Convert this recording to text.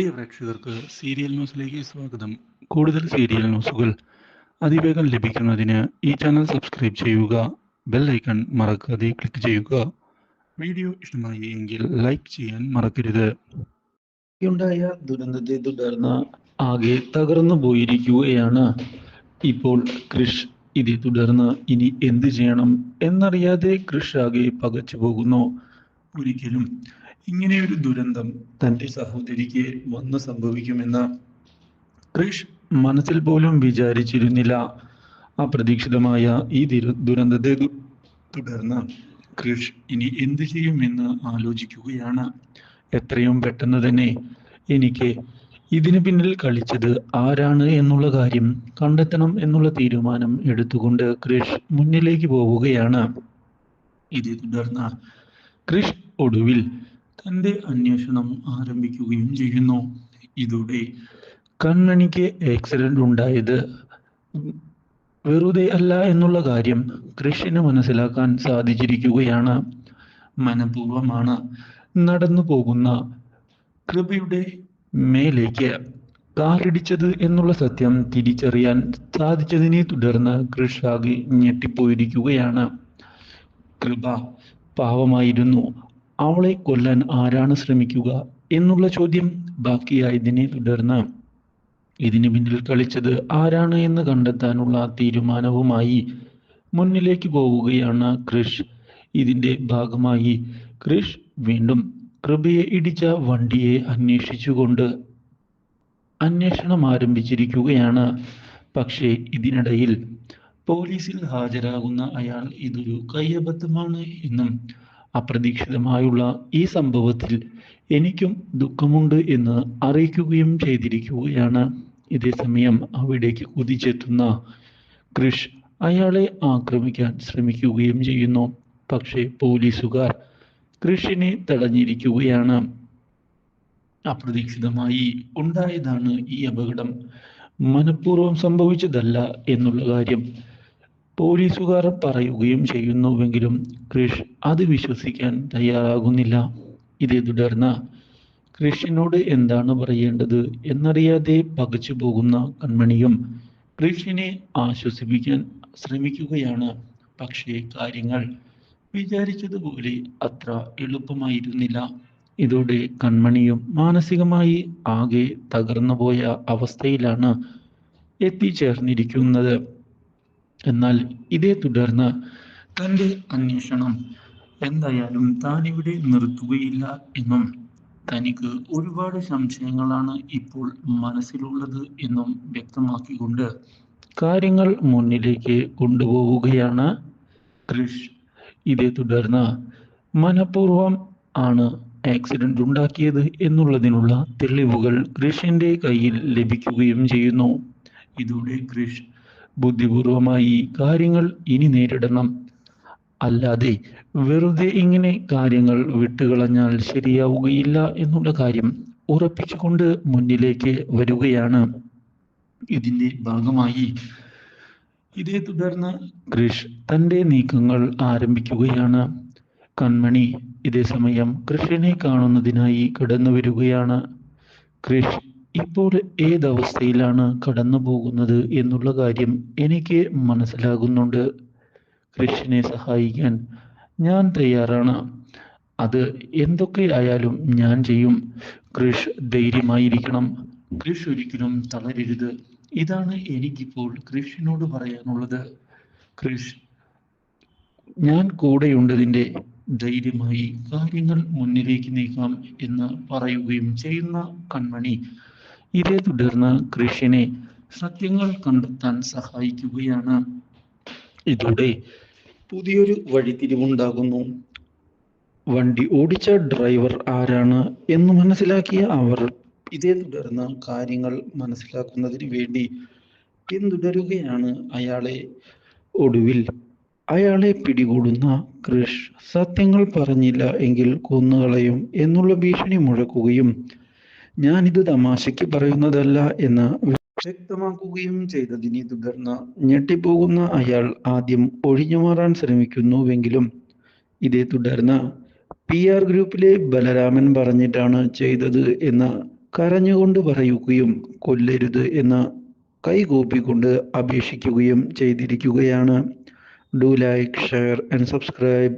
പ്രിയ പ്രേക്ഷകർക്ക് സീരിയൽ ന്യൂസിലേക്ക് സ്വാഗതം. കൂടുതൽ സീരിയൽ ന്യൂസുകൾ അതിവേഗം ലഭിക്കുന്നതിന് ഈ ചാനൽ സബ്സ്ക്രൈബ് ചെയ്യുക ബെൽ ഐക്കൺ മറക്കാതെ ക്ലിക്ക് ചെയ്യുക. വീഡിയോ ഇഷ്ടമായി എങ്കിൽ ലൈക്ക് ചെയ്യാൻ മറക്കരുത്. ഉണ്ടായ ദുരന്തത്തെ തുടർന്ന് ആകെ തകർന്നു പോയിരിക്കുകയാണ്. ഇപ്പോൾ കൃഷ് ഇതേ തുടർന്ന് ഇനി എന്ത് ചെയ്യണം എന്നറിയാതെ കൃഷ് ആകെ പകച്ചു പോകുന്നു. ഒരിക്കലും ഇങ്ങനെയൊരു ദുരന്തം തന്റെ സഹോദരിക്ക് വന്നു സംഭവിക്കുമെന്ന് ക്രിഷ് മനസ്സിൽ പോലും വിചാരിച്ചിരുന്നില്ല. അപ്രതീക്ഷിതമായ ഈ ദിരു- ദുരന്തത്തെ തുടർന്ന് ക്രിഷ് ഇനി എന്ത് ചെയ്യുമെന്ന് ആലോചിക്കുകയാണ്. എത്രയും പെട്ടെന്ന് തന്നെ എനിക്ക് ഇതിന് പിന്നിൽ കളിച്ചത് ആരാണ് എന്നുള്ള കാര്യം കണ്ടെത്തണം എന്നുള്ള തീരുമാനം എടുത്തുകൊണ്ട് ക്രിഷ് മുന്നിലേക്ക് പോവുകയാണ്. ഇതേ തുടർന്ന് ക്രിഷ് ഒടുവിൽ തന്റെ അന്വേഷണം ആരംഭിക്കുകയും ചെയ്യുന്നു. ഇതോടെ കൺമണിക്ക് ആക്സിഡന്റ് ഉണ്ടായത് വെറുതെ അല്ല എന്നുള്ള കാര്യം കൃഷിന് മനസ്സിലാക്കാൻ സാധിച്ചിരിക്കുകയാണ്. മനഃപൂർവമാണ് നടന്നു പോകുന്ന കൃപയുടെ മേലേക്ക് കാലിടിച്ചത് എന്നുള്ള സത്യം തിരിച്ചറിയാൻ സാധിച്ചതിനെ തുടർന്ന് കൃഷാകി ഞെട്ടിപ്പോയിരിക്കുകയാണ്. കൃപ പാവമായിരുന്നു. അവളെ കൊല്ലാൻ ആരാണ് ശ്രമിക്കുക എന്നുള്ള ചോദ്യം ബാക്കിയായതിനെ തുടർന്ന് ഇതിനു പിന്നിൽ കളിച്ചത് ആരാണ് എന്ന് കണ്ടെത്താനുള്ള തീരുമാനവുമായി മുന്നിലേക്ക് പോവുകയാണ് ക്രിഷ്. ഇതിന്റെ ഭാഗമായി ക്രിഷ് വീണ്ടും കൃപയെ ഇടിച്ച വണ്ടിയെ അന്വേഷിച്ചുകൊണ്ട് അന്വേഷണം ആരംഭിച്ചിരിക്കുകയാണ്. പക്ഷേ ഇതിനിടയിൽ പോലീസിൽ ഹാജരാകുന്ന അയാൾ ഇതൊരു കയ്യബദ്ധമാണ് എന്നും അപ്രതീക്ഷിതമായുള്ള ഈ സംഭവത്തിൽ എനിക്കും ദുഃഖമുണ്ട് എന്ന് അറിയിക്കുകയും ചെയ്തിരിക്കുകയാണ്. ഇതേസമയം അവിടേക്ക് കുതിച്ചെത്തുന്ന കൃഷ് അയാളെ ആക്രമിക്കാൻ ശ്രമിക്കുകയും ചെയ്യുന്നു. പക്ഷേ പോലീസുകാർ കൃഷിനെ തടഞ്ഞിരിക്കുകയാണ്. അപ്രതീക്ഷിതമായി ഉണ്ടായതാണ് ഈ അപകടം. മനഃപൂർവം സംഭവിച്ചതല്ല എന്നുള്ള കാര്യം പോലീസുകാർ പറയുകയും ചെയ്യുന്നുവെങ്കിലും ക്രിഷ് അത് വിശ്വസിക്കാൻ തയ്യാറാകുന്നില്ല. ഇതേ തുടർന്ന് ക്രിഷിനോട് എന്താണ് പറയേണ്ടത് എന്നറിയാതെ പകച്ചു പോകുന്ന കൺമണിയും ക്രിഷിനെ ആശ്വസിപ്പിക്കാൻ ശ്രമിക്കുകയാണ്. പക്ഷേ കാര്യങ്ങൾ വിചാരിച്ചതുപോലെ അത്ര എളുപ്പമായിരുന്നില്ല. ഇതോടെ കൺമണിയും മാനസികമായി ആകെ തകർന്നുപോയ അവസ്ഥയിലാണ് എത്തിച്ചേർന്നിരിക്കുന്നത്. എന്നാൽ ഇതേ തുടർന്ന് തന്റെ അന്വേഷണം എന്തായാലും താൻ ഇവിടെ നിർത്തുകയില്ല എന്നും തനിക്ക് ഒരുപാട് സംശയങ്ങളാണ് ഇപ്പോൾ മനസ്സിലുള്ളത് എന്നും വ്യക്തമാക്കിക്കൊണ്ട് കാര്യങ്ങൾ മുന്നിലേക്ക് കൊണ്ടുപോവുകയാണ് കൃഷ്. ഇതേ തുടർന്ന് മനഃപൂർവം ആണ് ആക്സിഡന്റ് ഉണ്ടാക്കിയത് എന്നുള്ളതിനുള്ള തെളിവുകൾ കൃഷിന്റെ കയ്യിൽ ലഭിക്കുകയും ചെയ്യുന്നു. ഇതോടെ കൃഷ് ബുദ്ധിപൂർവമായി കാര്യങ്ങൾ ഇനി നേരിടണം. അല്ലാതെ വെറുതെ ഇങ്ങനെ കാര്യങ്ങൾ വിട്ടുകളഞ്ഞാൽ ശരിയാവുകയില്ല എന്നുള്ള കാര്യം ഉറപ്പിച്ചുകൊണ്ട് മുന്നിലേക്ക് വരികയാണ്. ഇതിന്റെ ഭാഗമായി ഇതേ തുടർന്ന് കൃഷ് തന്റെ നീക്കങ്ങൾ ആരംഭിക്കുകയാണ്. കൺമണി ഇതേ സമയം കൃഷിനെ കാണുന്നതിനായി കടന്നു വരികയാണ് കൃഷ് ഇപ്പോൾ ഏതവസ്ഥയിലാണ് കടന്നു പോകുന്നത് എന്നുള്ള കാര്യം എനിക്ക് മനസ്സിലാകുന്നുണ്ട്. കൃഷിനെ സഹായിക്കാൻ ഞാൻ തയ്യാറാണ്. അത് എന്തൊക്കെ ആയാലും ഞാൻ ചെയ്യും. കൃഷ് ധൈര്യമായിരിക്കണം. കൃഷ് ഒരിക്കലും തളരരുത്. ഇതാണ് എനിക്കിപ്പോൾ കൃഷിനോട് പറയാനുള്ളത്. കൃഷ് ഞാൻ കൂടെയുണ്ടതിന്റെ ധൈര്യമായി കാര്യങ്ങൾ മുന്നിലേക്ക് നീക്കാം എന്ന് പറയുകയും ചെയ്യുന്ന കൺമണി. ഇതേ തുടർന്ന് കൃഷിനെ സത്യങ്ങൾ കണ്ടെത്താൻ സഹായിക്കുകയാണ്. ഇതോടെ പുതിയൊരു വഴിത്തിരിവുണ്ടാകുന്നു വണ്ടി ഓടിച്ച ഡ്രൈവർ ആരാണ് എന്ന് മനസ്സിലാക്കിയ അവർ ഇതേ തുടർന്ന് കാര്യങ്ങൾ മനസ്സിലാക്കുന്നതിന് വേണ്ടി പിന്തുടരുകയാണ് അയാളെ. ഒടുവിൽ അയാളെ പിടികൂടുന്ന കൃഷ് സത്യങ്ങൾ പറഞ്ഞില്ല എങ്കിൽ കൊന്നുകളയും എന്നുള്ള ഭീഷണി മുഴക്കുകയും ഞാനിത് തമാശയ്ക്ക് പറയുന്നതല്ല എന്ന് വ്യക്തമാക്കുകയും ചെയ്തതിനെ തുടർന്ന് ഞെട്ടിപ്പോകുന്ന അയാൾ ആദ്യം ഒഴിഞ്ഞു മാറാൻ ശ്രമിക്കുന്നുവെങ്കിലും ഇതേ തുടർന്ന് പി ആർ ഗ്രൂപ്പിലെ ബലരാമൻ പറഞ്ഞിട്ടാണ് ചെയ്തത് എന്ന് കരഞ്ഞുകൊണ്ട് പറയുകയും കൊല്ലരുത് എന്ന് കൈകൂപ്പിക്കൊണ്ട് അപേക്ഷിക്കുകയും ചെയ്തിരിക്കുകയാണ്. Do like share and subscribe